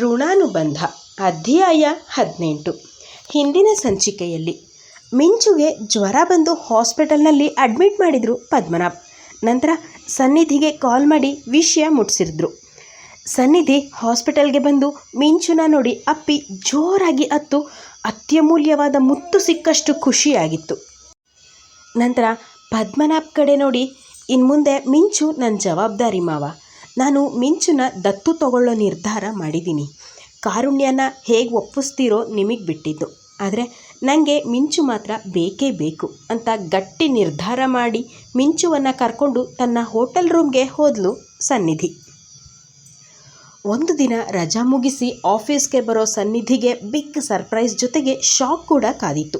ಋಣಾನುಬಂಧ, ಅಧ್ಯಾಯ ಹದಿನೆಂಟು. ಹಿಂದಿನ ಸಂಚಿಕೆಯಲ್ಲಿ ಮಿಂಚುಗೆ ಜ್ವರ ಬಂದು ಹಾಸ್ಪಿಟಲ್ನಲ್ಲಿ ಅಡ್ಮಿಟ್ ಮಾಡಿದರು ಪದ್ಮನಾಭ್. ನಂತರ ಸನ್ನಿಧಿಗೆ ಕಾಲ್ ಮಾಡಿ ವಿಷಯ ಮುಟ್ಟಿಸಿದ್ರು. ಸನ್ನಿಧಿ ಹಾಸ್ಪಿಟಲ್ಗೆ ಬಂದು ಮಿಂಚುನ ನೋಡಿ ಅಪ್ಪಿ ಜೋರಾಗಿ ಅತ್ತು, ಅತ್ಯಮೂಲ್ಯವಾದ ಮುತ್ತು ಸಿಕ್ಕಷ್ಟು ಖುಷಿಯಾಗಿತ್ತು. ನಂತರ ಪದ್ಮನಾಭ್ ಕಡೆ ನೋಡಿ ಇನ್ನು ಮುಂದೆ ಮಿಂಚು ನನ್ನ ಜವಾಬ್ದಾರಿ ಮಾವ. ನಾನು ಮಿಂಚುನ ದತ್ತು ತಗೊಳ್ಳೋ ನಿರ್ಧಾರ ಮಾಡಿದ್ದೀನಿ. ಕಾರುಣ್ಯನ ಹೇಗೆ ಒಪ್ಪಿಸ್ತೀರೋ ನಿಮಗೆ ಬಿಟ್ಟಿದ್ದು. ಆದರೆ ನನಗೆ ಮಿಂಚು ಮಾತ್ರ ಬೇಕೇ ಬೇಕು ಅಂತ ಗಟ್ಟಿ ನಿರ್ಧಾರ ಮಾಡಿ ಮಿಂಚುವನ್ನು ಕರ್ಕೊಂಡು ತನ್ನ ಹೋಟೆಲ್ ರೂಮ್ಗೆ ಹೋದ್ಲು ಸನ್ನಿಧಿ. ಒಂದು ದಿನ ರಜಾ ಮುಗಿಸಿ ಆಫೀಸ್ಗೆ ಬರೋ ಸನ್ನಿಧಿಗೆ ಬಿಗ್ ಸರ್ಪ್ರೈಸ್ ಜೊತೆಗೆ ಶಾಕ್ ಕೂಡ ಕಾದಿತ್ತು.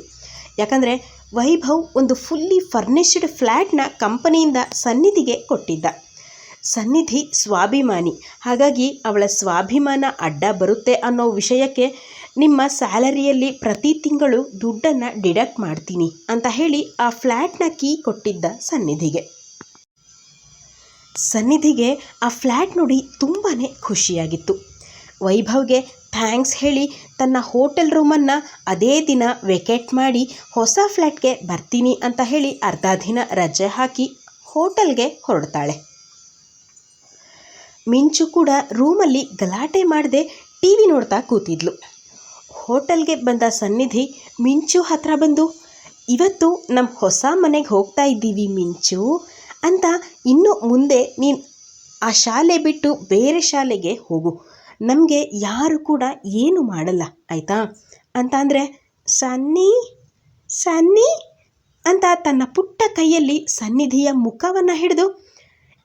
ಯಾಕಂದರೆ ವೈಭವ್ ಒಂದು ಫುಲ್ಲಿ ಫರ್ನಿಶ್ಡ್ ಫ್ಲ್ಯಾಟ್ನ ಕಂಪನಿಯಿಂದ ಸನ್ನಿಧಿಗೆ ಕೊಟ್ಟಿದ್ದ. ಸನ್ನಿಧಿ ಸ್ವಾಭಿಮಾನಿ. ಹಾಗಾಗಿ ಅವಳ ಸ್ವಾಭಿಮಾನ ಅಡ್ಡ ಬರುತ್ತೆ ಅನ್ನೋ ವಿಷಯಕ್ಕೆ ನಿಮ್ಮ ಸ್ಯಾಲರಿಯಲ್ಲಿ ಪ್ರತಿ ತಿಂಗಳು ದುಡ್ಡನ್ನು ಡಿಡಕ್ಟ್ ಮಾಡ್ತೀನಿ ಅಂತ ಹೇಳಿ ಆ ಫ್ಲ್ಯಾಟ್ನ ಕೀ ಕೊಟ್ಟಿದ್ದ ಸನ್ನಿಧಿಗೆ. ಸನ್ನಿಧಿಗೆ ಆ ಫ್ಲ್ಯಾಟ್ ನೋಡಿ ತುಂಬಾ ಖುಷಿಯಾಗಿತ್ತು. ವೈಭವ್ಗೆ ಥ್ಯಾಂಕ್ಸ್ ಹೇಳಿ ತನ್ನ ಹೋಟೆಲ್ ರೂಮನ್ನು ಅದೇ ದಿನ ವೆಕೇಟ್ ಮಾಡಿ ಹೊಸ ಫ್ಲ್ಯಾಟ್ಗೆ ಬರ್ತೀನಿ ಅಂತ ಹೇಳಿ ಅರ್ಧ ದಿನ ರಜೆ ಹಾಕಿ ಹೋಟೆಲ್ಗೆ ಹೊರಡ್ತಾಳೆ. ಮಿಂಚು ಕೂಡ ರೂಮಲ್ಲಿ ಗಲಾಟೆ ಮಾಡದೆ ಟಿ ವಿ ನೋಡ್ತಾ ಕೂತಿದ್ಲು. ಹೋಟೆಲ್ಗೆ ಬಂದ ಸನ್ನಿಧಿ ಮಿಂಚು ಹತ್ರ ಬಂದು, ಇವತ್ತು ನಮ್ಮ ಹೊಸ ಮನೆಗೆ ಹೋಗ್ತಾ ಇದ್ದೀವಿ ಮಿಂಚು ಅಂತ ಇನ್ನು ಮುಂದೆ ನೀನು ಆ ಶಾಲೆ ಬಿಟ್ಟು ಬೇರೆ ಶಾಲೆಗೆ ಹೋಗು. ನಮಗೆ ಯಾರು ಕೂಡ ಏನು ಮಾಡಲ್ಲ, ಆಯಿತಾ ಅಂತ ಅಂದರೆ, ಸನ್ನಿ ಸನ್ನಿ ಅಂತ ತನ್ನ ಪುಟ್ಟ ಕೈಯಲ್ಲಿ ಸನ್ನಿಧಿಯ ಮುಖವನ್ನು ಹಿಡಿದು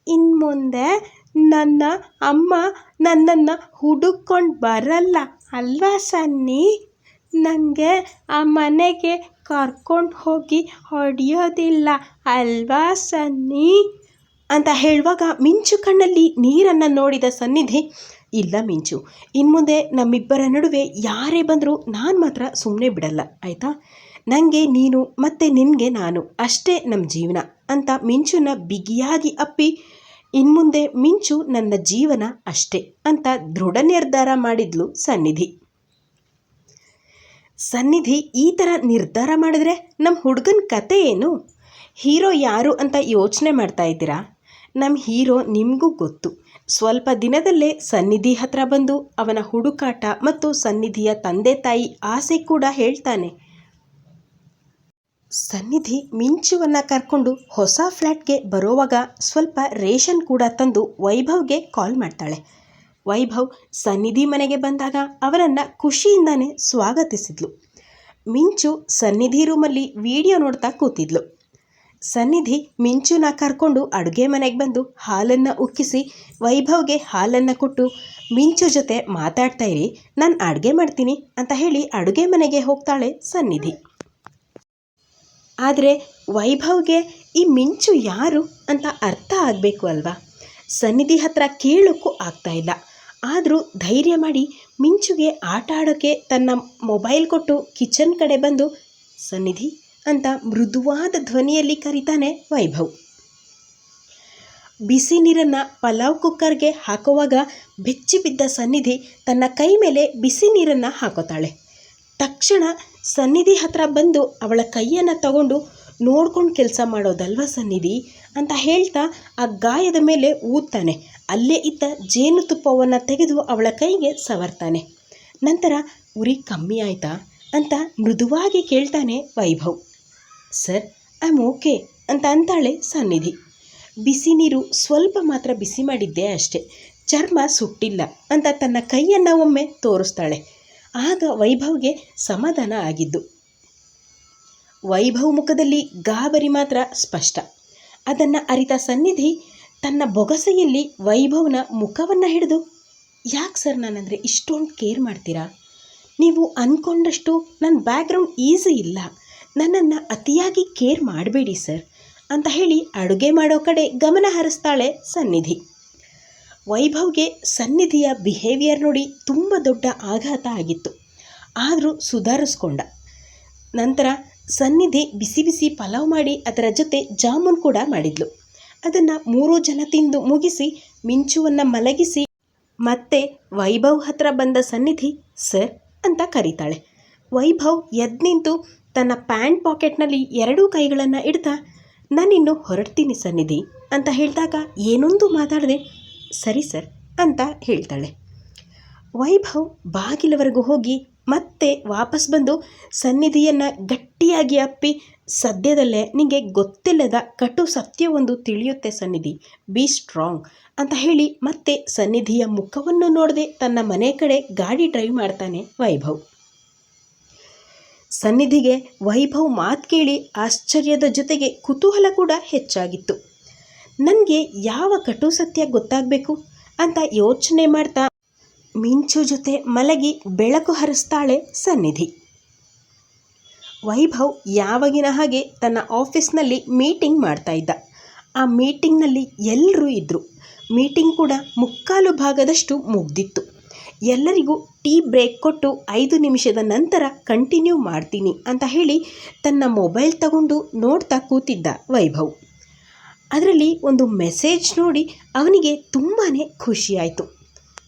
ಇನ್ನು ಮುಂದೆ ನನ್ನ ಅಮ್ಮ ನನ್ನನ್ನು ಹುಡುಕೊಂಡು ಬರಲ್ಲ ಅಲ್ವಾ ಸನ್ನಿ? ನನಗೆ ಆ ಮನೆಗೆ ಕರ್ಕೊಂಡು ಹೋಗಿ ಹೊಡೆಯೋದಿಲ್ಲ ಅಲ್ವಾ ಸನ್ನಿ? ಅಂತ ಹೇಳುವಾಗ ಮಿಂಚು ಕಣ್ಣಲ್ಲಿ ನೀರನ್ನು ನೋಡಿದ ಸನ್ನಿಧಿ, ಇಲ್ಲ ಮಿಂಚು ಇನ್ನು ಮುಂದೆ ನಮ್ಮಿಬ್ಬರ ನಡುವೆ ಯಾರೇ ಬಂದರೂ ನಾನು ಮಾತ್ರ ಸುಮ್ಮನೆ ಬಿಡಲ್ಲ, ಆಯಿತಾ? ನನಗೆ ನೀನು ಮತ್ತು ನಿನಗೆ ನಾನು, ಅಷ್ಟೇ ನಮ್ಮ ಜೀವನ, ಅಂತ ಮಿಂಚುನ ಬಿಗಿಯಾಗಿ ಅಪ್ಪಿ ಇನ್ಮುಂದೆ ಮಿಂಚು ನನ್ನ ಜೀವನ ಅಷ್ಟೇ ಅಂತ ದೃಢ ನಿರ್ಧಾರ ಮಾಡಿದ್ಲು ಸನ್ನಿಧಿ. ಸನ್ನಿಧಿ ಈ ಥರ ನಿರ್ಧಾರ ಮಾಡಿದ್ರೆ ನಮ್ಮ ಹುಡುಗನ ಕತೆ ಏನು? ಹೀರೋ ಯಾರು ಅಂತ ಯೋಚನೆ ಮಾಡ್ತಾ ಇದ್ದೀರಾ? ನಮ್ಮ ಹೀರೋ ನಿಮಗೂ ಗೊತ್ತು. ಸ್ವಲ್ಪ ದಿನದಲ್ಲೇ ಸನ್ನಿಧಿ ಹತ್ರ ಬಂದು ಅವನ ಹುಡುಕಾಟ ಮತ್ತು ಸನ್ನಿಧಿಯ ತಂದೆ ತಾಯಿ ಆಸೆ ಕೂಡ ಹೇಳ್ತಾನೆ. ಸನ್ನಿಧಿ ಮಿಂಚುವನ್ನ ಕರ್ಕೊಂಡು ಹೊಸ ಫ್ಲ್ಯಾಟ್ಗೆ ಬರೋವಾಗ ಸ್ವಲ್ಪ ರೇಷನ್ ಕೂಡ ತಂದು ವೈಭವ್ಗೆ ಕಾಲ್ ಮಾಡ್ತಾಳೆ. ವೈಭವ್ ಸನ್ನಿಧಿ ಮನೆಗೆ ಬಂದಾಗ ಅವರನ್ನು ಖುಷಿಯಿಂದನೇ ಸ್ವಾಗತಿಸಿದ್ಲು. ಮಿಂಚು ಸನ್ನಿಧಿ ರೂಮಲ್ಲಿ ವಿಡಿಯೋ ನೋಡ್ತಾ ಕೂತಿದ್ಲು. ಸನ್ನಿಧಿ ಮಿಂಚುನ ಕರ್ಕೊಂಡು ಅಡುಗೆ ಮನೆಗೆ ಬಂದು ಹಾಲನ್ನು ಉಕ್ಕಿಸಿ ವೈಭವ್ಗೆ ಹಾಲನ್ನು ಕೊಟ್ಟು, ಮಿಂಚು ಜೊತೆ ಮಾತಾಡ್ತಾ ಇರಿ, ನಾನು ಅಡುಗೆ ಮಾಡ್ತೀನಿ ಅಂತ ಹೇಳಿ ಅಡುಗೆ ಮನೆಗೆ ಹೋಗ್ತಾಳೆ ಸನ್ನಿಧಿ. ಆದರೆ ವೈಭವ್ಗೆ ಈ ಮಿಂಚು ಯಾರು ಅಂತ ಅರ್ಥ ಆಗಬೇಕು ಅಲ್ವಾ? ಸನ್ನಿಧಿ ಹತ್ರ ಕೇಳೋಕ್ಕೂ ಆಗ್ತಾ ಇಲ್ಲ. ಆದರೂ ಧೈರ್ಯ ಮಾಡಿ ಮಿಂಚುಗೆ ಆಟ ಆಡೋಕ್ಕೆ ತನ್ನ ಮೊಬೈಲ್ ಕೊಟ್ಟು ಕಿಚನ್ ಕಡೆ ಬಂದು, ಸನ್ನಿಧಿ ಅಂತ ಮೃದುವಾದ ಧ್ವನಿಯಲ್ಲಿ ಕರೀತಾನೆ ವೈಭವ್. ಬಿಸಿ ನೀರನ್ನು ಪಲಾವ್ ಕುಕ್ಕರ್ಗೆ ಹಾಕುವಾಗ ಬೆಚ್ಚಿ ಬಿದ್ದ ಸನ್ನಿಧಿ ತನ್ನ ಕೈ ಮೇಲೆ ಬಿಸಿ ನೀರನ್ನು ಹಾಕೋತಾಳೆ. ತಕ್ಷಣ ಸನ್ನಿಧಿ ಹತ್ರ ಬಂದು ಅವಳ ಕೈಯನ್ನು ತಗೊಂಡು ನೋಡ್ಕೊಂಡು ಕೆಲಸ ಮಾಡೋದಲ್ವ ಸನ್ನಿಧಿ? ಅಂತ ಹೇಳ್ತಾ ಆ ಗಾಯದ ಮೇಲೆ ಊದ್ತಾನೆ. ಅಲ್ಲೇ ಇದ್ದ ಜೇನುತುಪ್ಪವನ್ನು ತೆಗೆದು ಅವಳ ಕೈಗೆ ಸವರ್ತಾನೆ. ನಂತರ, ಉರಿ ಕಮ್ಮಿ ಆಯ್ತಾ? ಅಂತ ಮೃದುವಾಗಿ ಕೇಳ್ತಾನೆ Vaibhav. Sir, I am okay ಅಂತ ಅಂತಾಳೆ ಸನ್ನಿಧಿ. ಬಿಸಿ ನೀರು ಸ್ವಲ್ಪ ಮಾತ್ರ ಬಿಸಿ ಮಾಡಿದ್ದೆ ಅಷ್ಟೆ. ಚರ್ಮ ಸುಟ್ಟಿಲ್ಲ ಅಂತ ತನ್ನ ಕೈಯನ್ನು ಒಮ್ಮೆ ತೋರಿಸ್ತಾಳೆ. ಆಗ ವೈಭವ್ಗೆ ಸಮಾಧಾನ ಆಗಿದ್ದು. ವೈಭವ್ ಮುಖದಲ್ಲಿ ಗಾಬರಿ ಮಾತ್ರ ಸ್ಪಷ್ಟ. ಅದನ್ನು ಅರಿತ ಸನ್ನಿಧಿ ತನ್ನ ಬೊಗಸೆಯಲ್ಲಿ ವೈಭವ್ನ ಮುಖವನ್ನು ಹಿಡಿದು, ಯಾಕೆ ಸರ್ ನಾನಂದರೆ ಇಷ್ಟೊಂದು ಕೇರ್ ಮಾಡ್ತೀರಾ? ನೀವು ಅಂದ್ಕೊಂಡಷ್ಟು ನನ್ನ ಬ್ಯಾಕ್ಗ್ರೌಂಡ್ ಈಸಿ ಇಲ್ಲ. ನನ್ನನ್ನು ಅತಿಯಾಗಿ ಕೇರ್ ಮಾಡಬೇಡಿ ಸರ್ ಅಂತ ಹೇಳಿ ಅಡುಗೆ ಮಾಡೋ ಕಡೆ ಗಮನ ಹರಿಸ್ತಾಳೆ ಸನ್ನಿಧಿ. ವೈಭವ್ಗೆ ಸನ್ನಿಧಿಯ ಬಿಹೇವಿಯರ್ ನೋಡಿ ತುಂಬ ದೊಡ್ಡ ಆಘಾತ ಆಗಿತ್ತು. ಆದರೂ ಸುಧಾರಿಸ್ಕೊಂಡ. ನಂತರ ಸನ್ನಿಧಿ ಬಿಸಿ ಬಿಸಿ ಪಲಾವ್ ಮಾಡಿ ಅದರ ಜೊತೆ ಜಾಮೂನ್ ಕೂಡ ಮಾಡಿದ್ಲು. ಅದನ್ನು ಮೂರು ಜನ ತಿಂದು ಮುಗಿಸಿ ಮಿಂಚುವನ್ನು ಮಲಗಿಸಿ ಮತ್ತೆ ವೈಭವ್ ಹತ್ರ ಬಂದ ಸನ್ನಿಧಿ, ಸರ್ ಅಂತ ಕರೀತಾಳೆ. ವೈಭವ್ ಎದ್ದು ನಿಂತು ತನ್ನ ಪ್ಯಾಂಟ್ ಪಾಕೆಟ್ನಲ್ಲಿ ಎರಡೂ ಕೈಗಳನ್ನು ಇಡ್ತಾ, ನಾನಿನ್ನು ಹೊರಡ್ತೀನಿ ಸನ್ನಿಧಿ ಅಂತ ಹೇಳಿದಾಗ ಏನೊಂದು ಮಾತಾಡದೆ ಸರಿ ಸರ್ ಅಂತ ಹೇಳ್ತಾಳೆ. ವೈಭವ್ ಬಾಗಿಲವರೆಗೂ ಹೋಗಿ ಮತ್ತೆ ವಾಪಸ್ ಬಂದು ಸನ್ನಿಧಿಯನ್ನು ಗಟ್ಟಿಯಾಗಿ ಅಪ್ಪಿ, ಸದ್ಯದಲ್ಲೇ ನಿಮಗೆ ಗೊತ್ತಿಲ್ಲದ ಕಟು ಸತ್ಯವೊಂದು ತಿಳಿಯುತ್ತೆ ಸನ್ನಿಧಿ, ಬಿ ಸ್ಟ್ರಾಂಗ್ ಅಂತ ಹೇಳಿ ಮತ್ತೆ ಸನ್ನಿಧಿಯ ಮುಖವನ್ನು ನೋಡದೆ ತನ್ನ ಮನೆ ಕಡೆ ಗಾಡಿ ಡ್ರೈವ್ ಮಾಡ್ತಾನೆ ವೈಭವ್. ಸನ್ನಿಧಿಗೆ ವೈಭವ್ ಮಾತು ಕೇಳಿ ಆಶ್ಚರ್ಯದ ಜೊತೆಗೆ ಕುತೂಹಲ ಕೂಡ ಹೆಚ್ಚಾಗಿತ್ತು. ನನಗೆ ಯಾವ ಕಟು ಸತ್ಯ ಗೊತ್ತಾಗಬೇಕು? ಅಂತ ಯೋಚನೆ ಮಾಡ್ತಾ ಮಿಂಚು ಜೊತೆ ಮಲಗಿ ಬೆಳಕು ಹರಿಸ್ತಾಳೆ ಸನ್ನಿಧಿ. ವೈಭವ್ ಯಾವಾಗಿನ ಹಾಗೆ ತನ್ನ ಆಫೀಸ್ನಲ್ಲಿ ಮೀಟಿಂಗ್ ಮಾಡ್ತಾ ಇದ್ದ. ಆ ಮೀಟಿಂಗ್ನಲ್ಲಿ ಎಲ್ಲರೂ ಇದ್ದರು ಮೀಟಿಂಗ್ ಕೂಡ ಮುಕ್ಕಾಲು ಭಾಗದಷ್ಟು ಮುಗ್ದಿತ್ತು. ಎಲ್ಲರಿಗೂ ಟೀ ಬ್ರೇಕ್ ಕೊಟ್ಟು ಐದು ನಿಮಿಷದ ನಂತರ ಕಂಟಿನ್ಯೂ ಮಾಡ್ತೀನಿ ಅಂತ ಹೇಳಿ ತನ್ನ ಮೊಬೈಲ್ ತಗೊಂಡು ನೋಡ್ತಾ ಕೂತಿದ್ದ ವೈಭವ್. ಅದರಲ್ಲಿ ಒಂದು ಮೆಸೇಜ್ ನೋಡಿ ಅವನಿಗೆ ತುಂಬಾ ಖುಷಿಯಾಯಿತು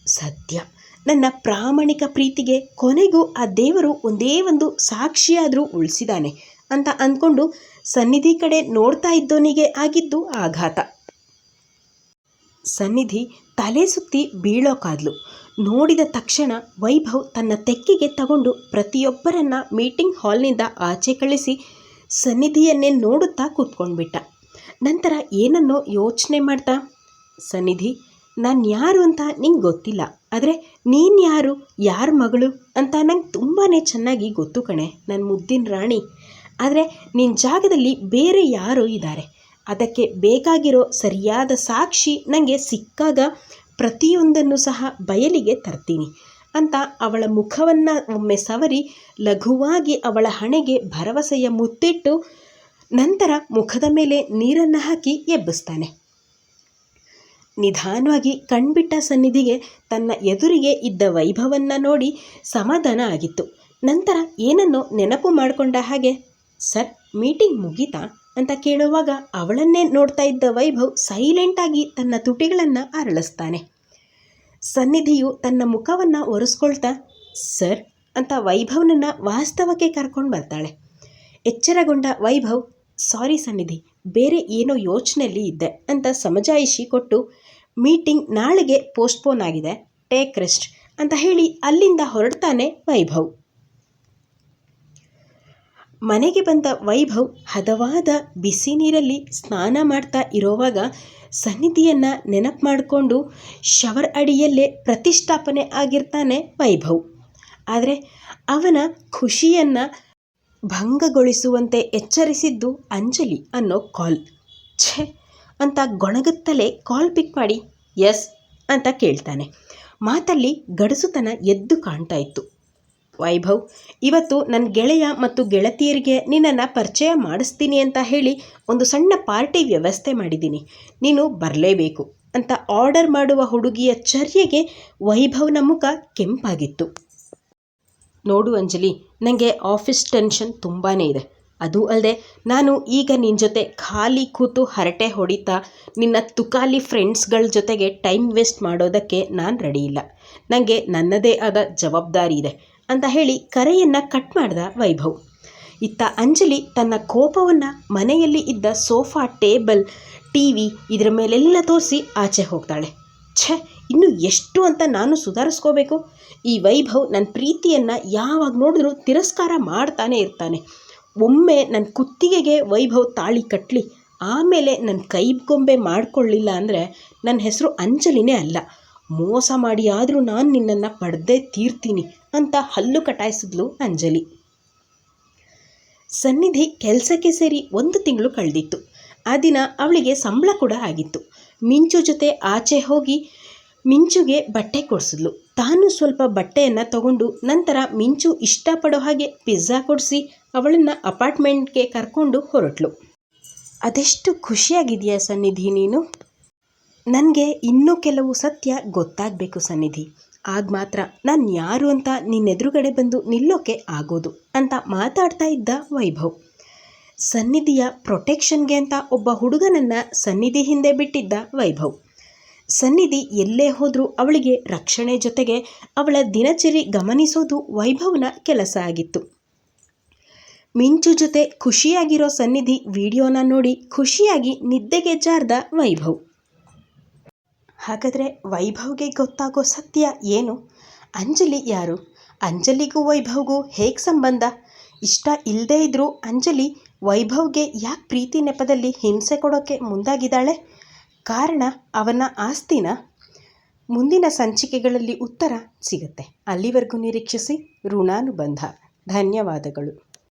ಸತ್ಯ ನನ್ನ ಪ್ರಾಮಾಣಿಕ ಪ್ರೀತಿಗೆ ಕೊನೆಗೂ ಆ ದೇವರು ಒಂದೇ ಒಂದು ಸಾಕ್ಷಿಯಾದರೂ ಉಳಿಸಿದಾನೆ ಅಂತ ಅಂದ್ಕೊಂಡು ಸನ್ನಿಧಿ ಕಡೆ ನೋಡ್ತಾ ಇದ್ದವನಿಗೆ ಆಗಿದ್ದು ಆಘಾತ. ಸನ್ನಿಧಿ ತಲೆ ಸುತ್ತಿ ಬೀಳೋಕಾದ್ಲು ನೋಡಿದ ತಕ್ಷಣ ವೈಭವ್ ತನ್ನ ತೆಕ್ಕಿಗೆ ತಗೊಂಡು ಪ್ರತಿಯೊಬ್ಬರನ್ನ ಮೀಟಿಂಗ್ ಹಾಲ್ನಿಂದ ಆಚೆ ಕಳಿಸಿ ಸನ್ನಿಧಿಯನ್ನೇ ನೋಡುತ್ತಾ ಕೂತ್ಕೊಂಡ್ಬಿಟ್ಟ. ನಂತರ ಏನನ್ನೋ ಯೋಚನೆ ಮಾಡ್ತಾ? ಸನ್ನಿಧಿ, ನಾನು ಯಾರು ಅಂತ ನಿಂಗೆ ಗೊತ್ತಿಲ್ಲ. ಆದರೆ ನೀನು ಯಾರು, ಯಾರ ಮಗಳು ಅಂತ ನಂಗೆ ತುಂಬಾ ಚೆನ್ನಾಗಿ ಗೊತ್ತು ಕಣೆ ನನ್ನ ಮುದ್ದಿನ ರಾಣಿ. ಆದರೆ ನಿನ್ನ ಜಾಗದಲ್ಲಿ ಬೇರೆ ಯಾರೋ ಇದ್ದಾರೆ ಅದಕ್ಕೆ ಬೇಕಾಗಿರೋ ಸರಿಯಾದ ಸಾಕ್ಷಿ ನನಗೆ ಸಿಕ್ಕಾಗ ಪ್ರತಿಯೊಂದನ್ನು ಸಹ ಬಯಲಿಗೆ ತರ್ತೀನಿ ಅಂತ ಅವಳ ಮುಖವನ್ನು ಒಮ್ಮೆ ಸವರಿ ಲಘುವಾಗಿ ಅವಳ ಹಣೆಗೆ ಭರವಸೆಯ ಮುತ್ತಿಟ್ಟು ನಂತರ ಮುಖದ ಮೇಲೆ ನೀರನ್ನು ಹಾಕಿ ಎಬ್ಬಿಸ್ತಾನೆ. ನಿಧಾನವಾಗಿ ಕಣ್ಬಿಟ್ಟ ಸನ್ನಿಧಿಗೆ ತನ್ನ ಎದುರಿಗೆ ಇದ್ದ ವೈಭವನ್ನ ನೋಡಿ ಸಮಾಧಾನ ಆಗಿತ್ತು. ನಂತರ ಏನನ್ನೋ ನೆನಪು ಮಾಡಿಕೊಂಡ ಹಾಗೆ, ಸರ್, ಮೀಟಿಂಗ್ ಮುಗೀತಾ? ಅಂತ ಕೇಳುವಾಗ ಅವಳನ್ನೇ ನೋಡ್ತಾ ಇದ್ದ ವೈಭವ್ ಸೈಲೆಂಟಾಗಿ ತನ್ನ ತುಟಿಗಳನ್ನು ಅರಳಿಸ್ತಾನೆ. ಸನ್ನಿಧಿಯು ತನ್ನ ಮುಖವನ್ನು ಒರೆಸ್ಕೊಳ್ತಾ, ಸರ್, ಅಂತ ವೈಭವ್ನನ್ನು ವಾಸ್ತವಕ್ಕೆ ಕರ್ಕೊಂಡು ಬರ್ತಾಳೆ. ಎಚ್ಚರಗೊಂಡ ವೈಭವ್ ಸಾರಿ ಸನ್ನಿಧಿ, ಬೇರೆ ಏನೋ ಯೋಚನೆಯಲ್ಲಿ ಇದ್ದೆ ಅಂತ ಸಮಜಾಯಿಷಿ ಕೊಟ್ಟು, ಮೀಟಿಂಗ್ ನಾಳೆಗೆ ಪೋಸ್ಟ್ಪೋನ್ ಆಗಿದೆ, ಟೇಕ್ ರೆಸ್ಟ್ ಅಂತ ಹೇಳಿ ಅಲ್ಲಿಂದ ಹೊರಡ್ತಾನೆ ವೈಭವ್. ಮನೆಗೆ ಬಂದ ವೈಭವ್ ಹದವಾದ ಬಿಸಿ ನೀರಲ್ಲಿ ಸ್ನಾನ ಮಾಡ್ತಾ ಇರೋವಾಗ ಸನ್ನಿಧಿಯನ್ನು ನೆನಪು ಮಾಡಿಕೊಂಡು ಶವರ್ ಅಡಿಯಲ್ಲೇ ಪ್ರತಿಷ್ಠಾಪನೆ ಆಗಿರ್ತಾನೆ ವೈಭವ್. ಆದರೆ ಅವನ ಖುಷಿಯನ್ನು ಭಂಗಗೊಳಿಸುವಂತೆ ಎಚ್ಚರಿಸಿದ್ದು ಅಂಜಲಿ ಅನ್ನೋ ಕಾಲ್. ಛೆ, ಅಂತ ಗೊಣಗುತ್ತಲೇ ಕಾಲ್ ಪಿಕ್ ಮಾಡಿ, ಎಸ್ ಅಂತ ಕೇಳ್ತಾನೆ. ಮಾತಲ್ಲಿ ಗಡಸುತನ ಎದ್ದು ಕಾಣ್ತಾ ಇತ್ತು. ವೈಭವ್, ಇವತ್ತು ನನ್ನ ಗೆಳೆಯ ಮತ್ತು ಗೆಳತಿಯರಿಗೆ ನಿನ್ನನ್ನು ಪರಿಚಯ ಮಾಡಿಸ್ತೀನಿ ಅಂತ ಹೇಳಿ ಒಂದು ಸಣ್ಣ ಪಾರ್ಟಿ ವ್ಯವಸ್ಥೆ ಮಾಡಿದ್ದೀನಿ. ನೀನು ಬರಲೇಬೇಕು ಅಂತ ಆರ್ಡರ್ ಮಾಡುವ ಹುಡುಗಿಯ ಚರ್ಯೆಗೆ ವೈಭವ್ನ ಮುಖ ಕೆಂಪಾಗಿತ್ತು. ನೋಡು ಅಂಜಲಿ ನನಗೆ ಆಫೀಸ್ ಟೆನ್ಷನ್ ತುಂಬಾ ಇದೆ. ಅದು ಅಲ್ಲದೆ ನಾನು ಈಗ ನಿನ್ನ ಜೊತೆ ಖಾಲಿ ಕೂತು ಹರಟೆ ಹೊಡಿತಾ ನಿನ್ನ ತುಕಾಲಿ ಫ್ರೆಂಡ್ಸ್ಗಳ ಜೊತೆಗೆ ಟೈಮ್ ವೇಸ್ಟ್ ಮಾಡೋದಕ್ಕೆ ನಾನು ರೆಡಿ ಇಲ್ಲ. ನನಗೆ ನನ್ನದೇ ಆದ ಜವಾಬ್ದಾರಿ ಇದೆ ಅಂತ ಹೇಳಿ ಕರೆಯನ್ನು ಕಟ್ ಮಾಡಿದ ವೈಭವ್. ಇತ್ತ ಅಂಜಲಿ ತನ್ನ ಕೋಪವನ್ನು ಮನೆಯಲ್ಲಿ ಇದ್ದ ಸೋಫಾ, ಟೇಬಲ್, ಟಿ ವಿ ಇದರ ಮೇಲೆಲ್ಲ ತೋರಿಸಿ ಆಚೆ ಹೋಗ್ತಾಳೆ. ಛೆ ಇನ್ನು ಎಷ್ಟು ಅಂತ ನಾನು ಸುಧಾರಿಸ್ಕೋಬೇಕು? ಈ ವೈಭವ್ ನನ್ನ ಪ್ರೀತಿಯನ್ನು ಯಾವಾಗ ನೋಡಿದ್ರೂ ತಿರಸ್ಕಾರ ಮಾಡ್ತಾನೆ ಇರ್ತಾನೆ. ಒಮ್ಮೆ ನನ್ನ ಕುತ್ತಿಗೆಗೆ ವೈಭವ್ ತಾಳಿ ಕಟ್ಟಲಿ ಆಮೇಲೆ ನನ್ನ ಕೈಗೊಂಬೆ ಮಾಡಿಕೊಳ್ಳಿಲ್ಲ ಅಂದರೆ ನನ್ನ ಹೆಸರು ಅಂಜಲಿನೇ ಅಲ್ಲ. ಮೋಸ ಮಾಡಿ ಆದರೂ ನಾನು ನಿನ್ನನ್ನು ಪಡೆದೇ ತೀರ್ತೀನಿ ಅಂತ ಹಲ್ಲು ಕಟಾಯಿಸಿದ್ಲು ಅಂಜಲಿ. ಸನ್ನಿಧಿ ಕೆಲಸಕ್ಕೆ ಸೇರಿ ಒಂದು ತಿಂಗಳು ಕಳೆದಿತ್ತು. ಆ ದಿನ ಅವಳಿಗೆ ಸಂಬಳ ಕೂಡ ಆಗಿತ್ತು. ಮಿಂಚು ಜೊತೆ ಆಚೆ ಹೋಗಿ ಮಿಂಚುಗೆ ಬಟ್ಟೆ ಕೊಡಿಸಿದ್ಲು. ತಾನು ಸ್ವಲ್ಪ ಬಟ್ಟೆಯನ್ನು ತಗೊಂಡು ನಂತರ ಮಿಂಚು ಇಷ್ಟಪಡೋ ಹಾಗೆ ಪಿಜ್ಜಾ ಕೊಡಿಸಿ ಅವಳನ್ನು ಅಪಾರ್ಟ್ಮೆಂಟ್ಗೆ ಕರ್ಕೊಂಡು ಹೊರಟ್ಲು. ಅದೆಷ್ಟು ಖುಷಿಯಾಗಿದೆಯಾ ಸನ್ನಿಧಿ ನೀನು? ನನಗೆ ಇನ್ನೂ ಕೆಲವು ಸತ್ಯ ಗೊತ್ತಾಗಬೇಕು ಸನ್ನಿಧಿ. ಆಗ ಮಾತ್ರ ನಾನು ಯಾರು ಅಂತ ನಿನ್ನೆದುರುಗಡೆ ಬಂದು ನಿಲ್ಲೋಕೆ ಆಗೋದು ಅಂತ ಮಾತಾಡ್ತಾ ಇದ್ದ ವೈಭವ್. ಸನ್ನಿಧಿಯ ಪ್ರೊಟೆಕ್ಷನ್ಗೆ ಅಂತ ಒಬ್ಬ ಹುಡುಗನನ್ನು ಸನ್ನಿಧಿ ಹಿಂದೆ ಬಿಟ್ಟಿದ್ದ ವೈಭವ್. ಸನ್ನಿಧಿ ಎಲ್ಲೇ ಹೋದರೂ ಅವಳಿಗೆ ರಕ್ಷಣೆ ಜೊತೆಗೆ ಅವಳ ದಿನಚರಿ ಗಮನಿಸೋದು ವೈಭವನ ಕೆಲಸ ಆಗಿತ್ತು. ಮಿಂಚು ಜೊತೆ ಖುಷಿಯಾಗಿರೋ ಸನ್ನಿಧಿ ವಿಡಿಯೋನ ನೋಡಿ ಖುಷಿಯಾಗಿ ನಿದ್ದೆಗೆ ಜಾರ್ದ ವೈಭವ್. ಹಾಗಾದರೆ ವೈಭವ್ಗೆ ಗೊತ್ತಾಗೋ ಸತ್ಯ ಏನು? ಅಂಜಲಿ ಯಾರು? ಅಂಜಲಿಗೂ ವೈಭವ್ಗೂ ಹೇಗೆ ಸಂಬಂಧ? ಇಷ್ಟ ಇಲ್ಲದೇ ಇದ್ದರೂ ಅಂಜಲಿ ವೈಭವ್ಗೆ ಯಾಕೆ ಪ್ರೀತಿ ನೆಪದಲ್ಲಿ ಹಿಂಸೆ ಕೊಡೋಕ್ಕೆ ಮುಂದಾಗಿದ್ದಾಳೆ? ಕಾರಣ ಅವನ ಆಸ್ತಿನ ಮುಂದಿನ ಸಂಚಿಕೆಗಳಲ್ಲಿ ಉತ್ತರ ಸಿಗುತ್ತೆ. ಅಲ್ಲಿವರೆಗೂ ನಿರೀಕ್ಷಿಸಿ ಋಣಾನುಬಂಧ. ಧನ್ಯವಾದಗಳು.